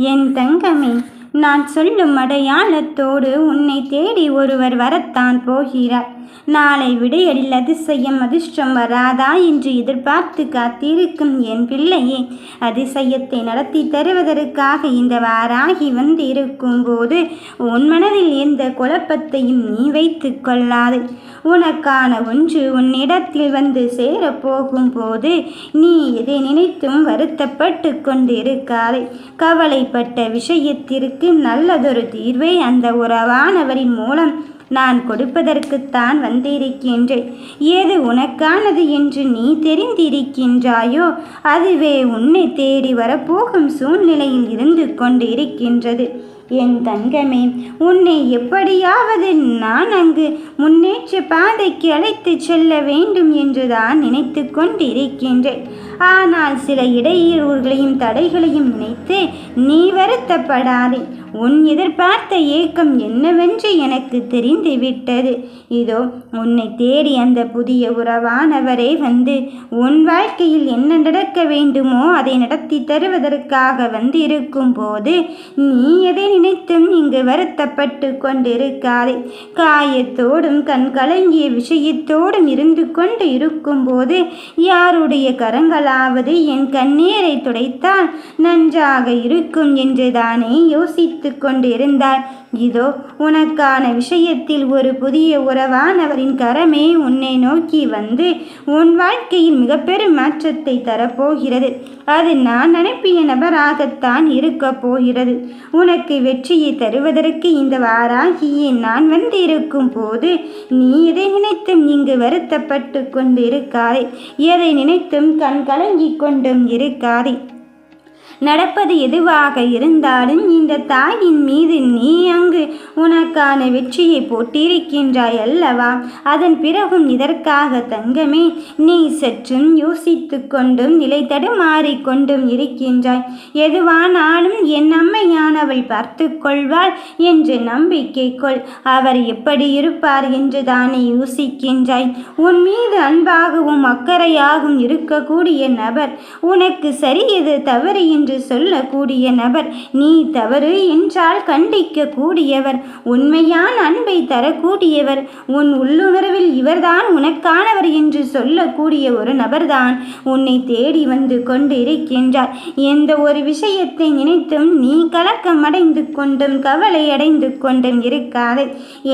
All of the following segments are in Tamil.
என் தங்கமே நான் சொல்லும் அடையாளத்தோடு உன்னை தேடி ஒருவர் வரத்தான் போகிறார். நாளை விடையடில் அதிசயம் அதிர்ஷ்டம் வராதா என்று எதிர்பார்த்து காத்திருக்கும் என் பிள்ளையே அதிசயத்தை நடத்தி தருவதற்காக இந்த வாராகி வந்திருக்கும் போது உன் மனதில் எந்த குழப்பத்தையும் நீ வைத்து கொள்ளாது. உனக்கான ஒன்று உன்னிடத்தில் வந்து சேரப்போகும் போது நீ எதை நினைத்தும் வருத்தப்பட்டு கொண்டிருக்காதே. கவலைப்பட்ட விஷயத்திற்கு நல்லதொரு தீர்வை அந்த உறவானவரின் மூலம் நான் கொடுப்பதற்குத்தான் வந்திருக்கின்றேன். ஏது உனக்கானது என்று நீ தெரிந்திருக்கின்றாயோ அதுவே உன்னை தேடி வரப்போகும் சூழ்நிலையில் இருந்து கொண்டு இருக்கின்றது என் தங்கமே உன்னை எப்படியாவது நான் அங்கு முன்னேற்ற பாதைக்கு அழைத்து செல்ல வேண்டும் என்றுதான் நினைத்து கொண்டிருக்கின்றேன். ஆனால் சில இடையூறுகளையும் தடைகளையும் நினைத்து நீ வருத்தப்படாதே. உன் எதிர்பார்த்த ஏக்கம் என்னவென்று எனக்கு தெரிந்து விட்டது இதோ உன்னை தேடி அந்த புதிய உறவானவரே வந்து உன் வாழ்க்கையில் என்ன நடக்க வேண்டுமோ அதை நடத்தி தருவதற்காக வந்திருக்கும் போது நீ எதை நினைத்தும் இங்கு வருத்தப்பட்டு கொண்டிருக்காதே. காயத்தோடும் கண் கலங்கிய விஷயத்தோடும் இருந்து கொண்டு இருக்கும்போது யாருடைய கரங்களாவது என் கண்ணீரை துடைத்தால் நன்றாக இருக்கும் என்று தானே யோசித்து கொண்டிருந்தாய் இதோ உனக்கான விஷயத்தில் ஒரு புதிய உறவானவரின் கரமே உன்னை நோக்கி வந்து உன் வாழ்க்கையில் மிக பெரும் மாற்றத்தை தரப்போகிறது. அது நான் அனுப்பிய நபராகத்தான் இருக்கப் போகிறது. உனக்கு வெற்றியை வருவதற்கு இந்த வாராகியே நான் வந்திருக்கும் போது நீ எதை நினைத்தும் இங்கு வருத்தப்பட்டு கொண்டு இருக்காதே எதை நினைத்தும் கண் கலங்கி கொண்டும் இருக்காதே. நடப்பது எதுவாக இருந்தாலும் இந்த தாயின் மீது நீ அங்கு உனக்கான வெற்றியை போட்டிருக்கின்றாய் அல்லவா? அதன் பிறகும் இதற்காக தங்கமே நீ சற்றும் யோசித்து கொண்டும் நிலை தடுமாறிக்கொண்டும் இருக்கின்றாய். எதுவானாலும் என் அம்மையானவள் பார்த்து கொள்வாள் என்று நம்பிக்கை கொள். அவர் எப்படி இருப்பார் என்று தானே யோசிக்கின்றாய். உன் மீது அன்பாகவும் அக்கறையாகவும் இருக்கக்கூடிய நபர் உனக்கு சரி எது தவறு என்று என்று சொல்லக்கூடிய நபர் நீ தவறு என்றால் கண்டிக்க கூடியவர் உண்மையான அன்பை தரக்கூடியவர் உன் உள்ளுணர்வில் இவர்தான் உனக்கானவர் என்று சொல்லக்கூடிய ஒரு நபர்தான் உன்னை தேடி வந்து கொண்டிருக்கின்றார். எந்த ஒரு விஷயத்தை நினைத்தும் நீ கலக்கம் அடைந்து கொண்டும் கவலை அடைந்து கொண்டும் இருக்காது.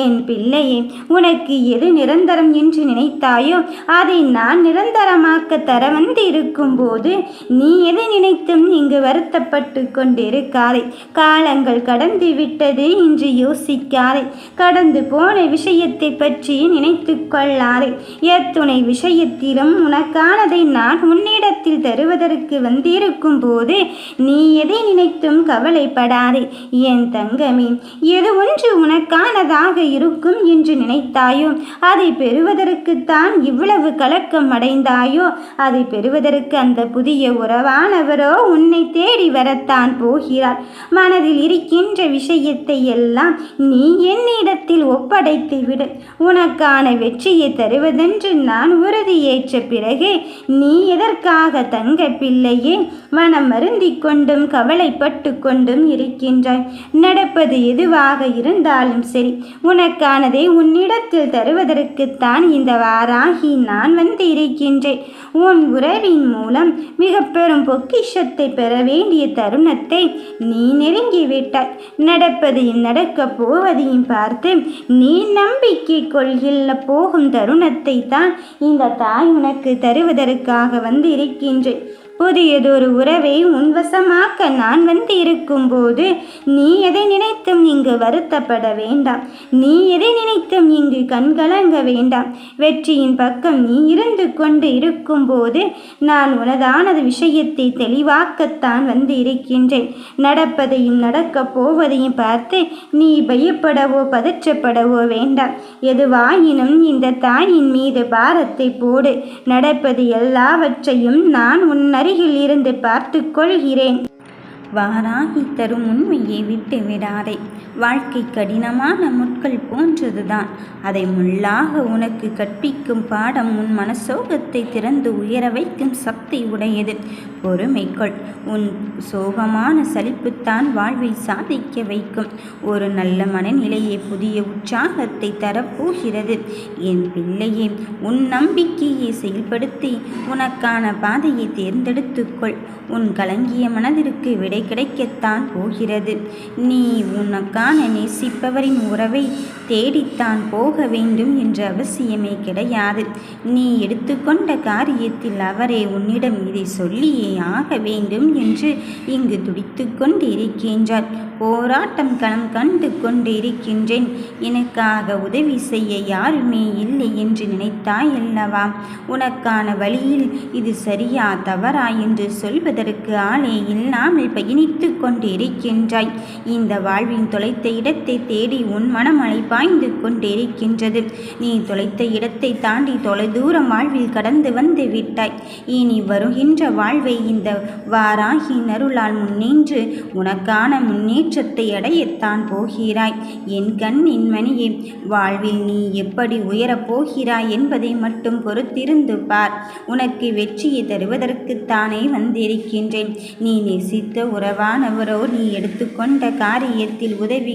என் பிள்ளையே உனக்கு எது நிரந்தரம் என்று நினைத்தாயோ அதை நான் நிரந்தரமாக்க தர வந்து இருக்கும் போது நீ எதை நினைத்தும் இங்கு வருத்தப்பட்டு கொண்டிருக்காதே காலங்கள் கடந்து விட்டது என்று யோசிக்காதே. கடந்து போன விஷயத்தை பற்றி நினைத்து கொள்ளாதே. எத்துணை விஷயத்திலும் உனக்கானதை நான் உன்னிடத்தில் தருவதற்கு வந்திருக்கும் போது நீ எதை நினைத்தும் கவலைப்படாதே. என் தங்கமே எது ஒன்று உனக்கானதாக இருக்கும் என்று நினைத்தாயோ அதை பெறுவதற்குத்தான் இவ்வளவு கலக்கம் அடைந்தாயோ அதை பெறுவதற்கு அந்த புதிய உறவானவரோ உன்னை தேடி வரத்தான் போகிறாள் மனதில் இருக்கின்ற விஷயத்தை எல்லாம் நீ என்னிடத்தில் ஒப்படைத்து விடு. உனக்கான வெற்றியை தருவதென்று நான் உறுதியேற்ற பிறகு நீ எதற்காக தங்க பிள்ளையே மனம் மருந்தி கொண்டும் கவலைப்பட்டு கொண்டும் இருக்கின்றாய்? நடப்பது எதுவாக இருந்தாலும் சரி உனக்கானதை உன்னிடத்தில் தருவதற்குத்தான் இந்த வாராகி நான் வந்து இருக்கின்றேன் உன் உறவின் மூலம் மிக பெரும் பொக்கிஷத்தை பெற வேண்டிய தருணத்தை நீ நெருங்கி விட்டாய். நடப்பதையும் நடக்கப் போவதையும் பார்த்து நீ நம்பிக்கை கொள்கின்ற போகும் தருணத்தை தான் இந்த தாய் உனக்கு தருவதற்காக வந்து இருக்கின்றேன் புதியதொரு உறவை உன்வசமாக்க நான் வந்து இருக்கும்போது நீ எதை நினைத்தும் இங்கு வருத்தப்பட வேண்டாம். நீ எதை நினைத்தும் இங்கு கண்கலங்க வேண்டாம். வெற்றியின் பக்கம் நீ இருந்து கொண்டு இருக்கும்போது நான் உனதானது விஷயத்தை தெளிவாக்கத்தான் வந்து இருக்கின்றேன் நடப்பதையும் நடக்கப் போவதையும் பார்த்து நீ பயப்படவோ பதற்றப்படவோ வேண்டாம். எதுவாயினும் இந்த தாயின் மீது பாரத்தை போடு. நடப்பது எல்லாவற்றையும் நான் உன்னை அருகில் இருந்து பார்த்து கொள்கிறேன். வாராகி தரும் உண்மையை விட்டு விடாதே வாழ்க்கை கடினமான முட்கள் போன்றதுதான். அதை முள்ளாக உனக்கு கற்பிக்கும் பாடம் உன் மனசோகத்தை திறந்து உயர வைக்கும் சக்தி உடையது. பொறுமைக்கொள் உன் சோகமான சலிப்புத்தான் வாழ்வை சாதிக்க வைக்கும். ஒரு நல்ல மனநிலையை புதிய உற்சாகத்தை தரப்போகிறது. என் பிள்ளையே உன் நம்பிக்கையை செயல்படுத்தி உனக்கான பாதையை தேர்ந்தெடுத்துக்கொள் உன் கலங்கிய மனதிற்கு விடை கிடைக்கத்தான் போகிறது. நீ உனக்கான நேசிப்பவரின் உறவை தேடித்தான் போக வேண்டும் என்ற அவசியமே கிடையாது. நீ எடுத்துக்கொண்ட காரியத்தில் அவரே உன்னிடம் இதை சொல்லியே ஆக வேண்டும் என்று இங்கு துடித்து கொண்டிருக்கின்றார் போராட்டம் களம் கண்டு கொண்டிருக்கின்றேன் எனக்காக உதவி செய்ய யாருமே இல்லை என்று நினைத்தாய் அல்லவா? உனக்கான வழியில் இது சரியா தவறா என்று சொல்வதற்கு ஆளே இல்லாமல் பயணித்து கொண்டிருக்கின்றாய். இந்த வாழ்வின் தொலைத்த இடத்தை தேடி உன் மனம் பாய்ந்து கொண்டிருக்கின்றது. நீ தொலைத்த இடத்தை தாண்டி தொலைதூரம் வாழ்வில் கடந்து வந்து விட்டாய். இனி வருகின்ற வாழ்வை இந்த வாராகி நருளால் முன்னின்று உனக்கான முன்னேற்றத்தை அடையத்தான் போகிறாய். என் கண்ணின் மணியே வாழ்வில் நீ எப்படி உயரப் போகிறாய் என்பதை மட்டும் பொறுத்திருந்து பார். உனக்கு வெற்றியை தருவதற்குத்தானே வந்திருக்கின்றேன். நீ நேசித்த உறவானவரோ நீ எடுத்துக்கொண்ட காரியத்தில் உதவி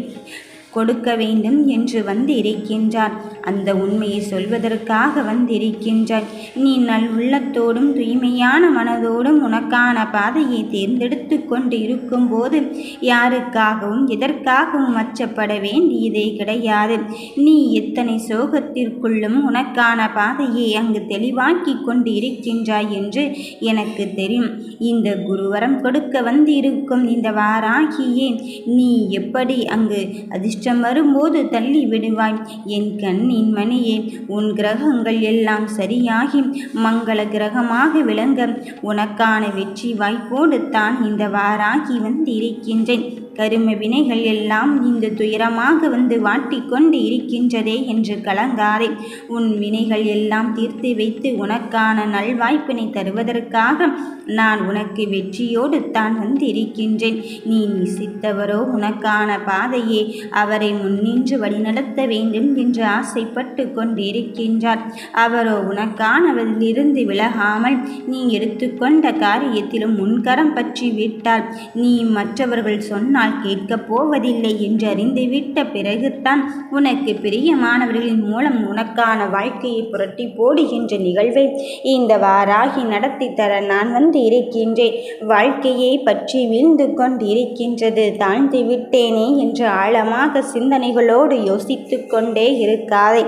கொடுக்க வேண்டும் என்று வந்திருக்கின்றார் அந்த உண்மையை சொல்வதற்காக வந்திருக்கின்றாய். நீ நல் உள்ளத்தோடும் தூய்மையான மனதோடும் உனக்கான பாதையை தேர்ந்தெடுத்து கொண்டு இருக்கும்போது யாருக்காகவும் எதற்காகவும் அச்சப்பட வேண்டியதே கிடையாது. நீ எத்தனை சோகத்திற்குள்ளும் உனக்கான பாதையை அங்கு தெளிவாக்கி கொண்டு இருக்கின்றாய் என்று எனக்கு தெரியும். இந்த குருவரம் கொடுக்க வந்திருக்கும் இந்த வாராகியே நீ எப்படி அங்கு அதிர்ஷ்டம் வரும்போது தள்ளி விடுவாய்? என் பெண்ணின் மணியே உன் கிரகங்கள் எல்லாம் சரியாகி மங்கள கிரகமாக விளங்க உனக்கான வெற்றி வாய்ப்போடு தான் இந்த வாராகி வந்திருக்கின்றேன். கரும வினைகள் எல்லாம் இந்த துயரமாக வந்து வாட்டிக்கொண்டு இருக்கின்றதே என்று கலங்காதே. உன் வினைகள் எல்லாம் தீர்த்து வைத்து உனக்கான நல்வாய்ப்பினை தருவதற்காக நான் உனக்கு வெற்றியோடு தான் வந்திருக்கின்றேன். நீ நிசித்தவரோ உனக்கான பாதையே. அவரை முன்னின்று வழிநடத்த வேண்டும் என்று ஆசைப்பட்டு கொண்டிருக்கின்றார். அவரோ உனக்கானவரிலிருந்து விலகாமல் நீ எடுத்துக்கொண்ட காரியத்திலும் முன்கரம் பற்றி விட்டால் நீ மற்றவர்கள் சொன்னால் நான் கேட்கப் போவதில்லை என்று அறிந்துவிட்ட பிறகுதான் உனக்கு பிரியமானவர்களின் மூலம் உனக்கான வாழ்க்கையை புரட்டி போடுகின்ற நிகழ்வை இந்த வாராகி நடத்தி தர நான் வந்து இருக்கின்றேன். வாழ்க்கையை பற்றி வீழ்ந்து கொண்டிருக்கின்றது. தாழ்ந்து விட்டேனே என்று ஆழமாக சிந்தனைகளோடு யோசித்து கொண்டே இருக்காதே.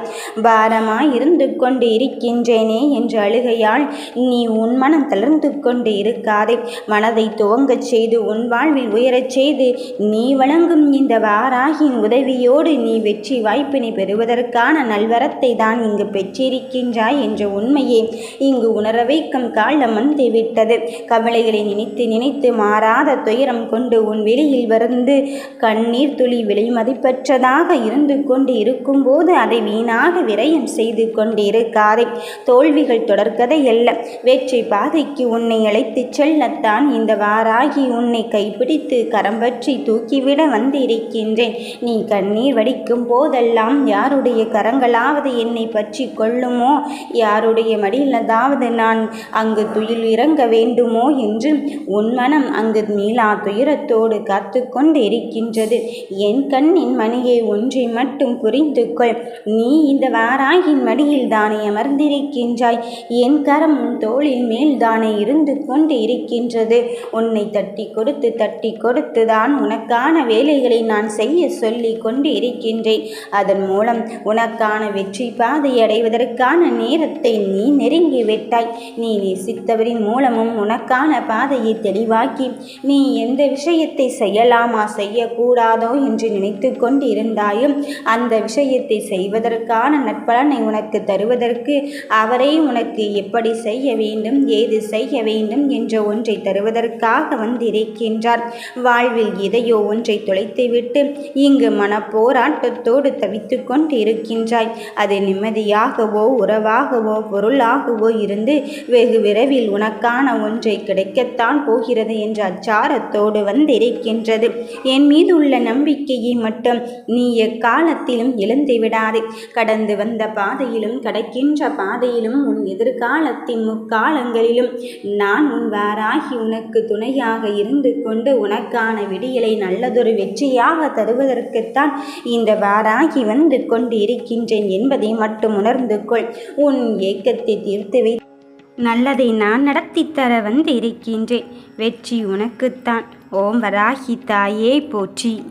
பாரமாய் இருந்து கொண்டு இருக்கின்றேனே என்று அழுகையால் நீ உன் மனம் தளர்ந்து கொண்டு இருக்காதே. மனதை துவங்கச் செய்து உன் வாழ்வில் உயரச் செய்து நீ வழங்கும் இந்த வாராகின் உதவியோடு நீ வெற்றி வாய்ப்பினை பெறுவதற்கான நல்வரத்தை தான் இங்கு பெற்றிருக்கின்றாய் என்ற உண்மையை. இங்கு உணர வைக்கும் காலம் வந்துவிட்டது கவலைகளை நினைத்து நினைத்து மாறாத துயரம் கொண்டு உன் வெளியில் வருந்து கண்ணீர் துளி விலை மதிப்பற்றதாக இருந்து கொண்டு இருக்கும்போது அதை வீணாக விரயம் செய்து கொண்டு இருக்காதே தோல்விகள் தொடர்கதை அல்ல. வெற்றி பாதைக்கு உன்னை அழைத்துச் செல்லத்தான் இந்த வாராகி உன்னை கைப்பிடித்து கரம்பற்றி தூக்கிவிட வந்திருக்கின்றேன். நீ கண்ணீர் வடிக்கும் போதெல்லாம் யாருடைய கரங்களாவது என்னை பற்றி கொள்ளுமோ? யாருடைய மடியிலதாவது நான் அங்கு துயில் இறங்க வேண்டுமோ என்று உன் மனம் அங்கு மீளா துயரத்தோடு காத்து கொண்டு இருக்கின்றது என் கண்ணின் மணியை ஒன்றை மட்டும் புரிந்து கொள் நீ இந்த வாராயின் மடியில் தானே அமர்ந்திருக்கின்றாய். என் கரம் உன் மேல் தானே இருந்து கொண்டு இருக்கின்றது உன்னை தட்டி கொடுத்து தட்டி கொடுத்து தான் உனக்கான வேலைகளை நான் செய்ய சொல்லி கொண்டு இருக்கின்றேன் அதன் மூலம் உனக்கான வெற்றி பாதை அடைவதற்கான நேரத்தை நீ நெருங்கி விட்டாய் நீ நேசித்தவரின் மூலமும் உனக்கான பாதையை தெளிவாக்கி நீ எந்த விஷயத்தை செய்யலாமா செய்யக்கூடாதோ என்று நினைத்து கொண்டு இருந்தாயும் அந்த விஷயத்தை செய்வதற்கான நற்பலனை உனக்கு தருவதற்கு அவரே உனக்கு எப்படி செய்ய வேண்டும் ஏது செய்ய வேண்டும் என்ற ஒன்றை தருவதற்காக வந்திருக்கின்றார். வாழ்வில் எதையோ ஒன்றை தொலைத்துவிட்டு இங்கு மனப்போராட்டத்தோடு தவித்து கொண்டிருக்கின்றாய். அது நிம்மதியாகவோ உறவாகவோ பொருளாகவோ இருந்து வெகு விரைவில் உனக்கான ஒன்றை கிடைக்கத்தான் போகிறது என்ற அச்சாரத்தோடு வந்திருக்கின்றது. என் மீது உள்ள நம்பிக்கையை மட்டும் நீ எக்காலத்திலும் இழந்து விடாதே. கடந்து வந்த பாதையிலும் கடக்கின்ற பாதையிலும் உன் எதிர்காலத்தின் முக்காலங்களிலும் நான் உன் வாராகி உனக்கு துணையாக இருந்து கொண்டு உனக்கான விடியல் நல்லதொரு வெற்றியாக தருவதற்குத்தான் இந்த வாராகி வந்து கொண்டு இருக்கின்றேன் என்பதை மட்டும் உணர்ந்து கொள். உன் ஏக்கத்தை தீர்த்து வை. நல்லதை நான் நடத்தி தர வந்து இருக்கின்றேன் வெற்றி உனக்குத்தான். ஓம் வராகி தாயே போற்றி.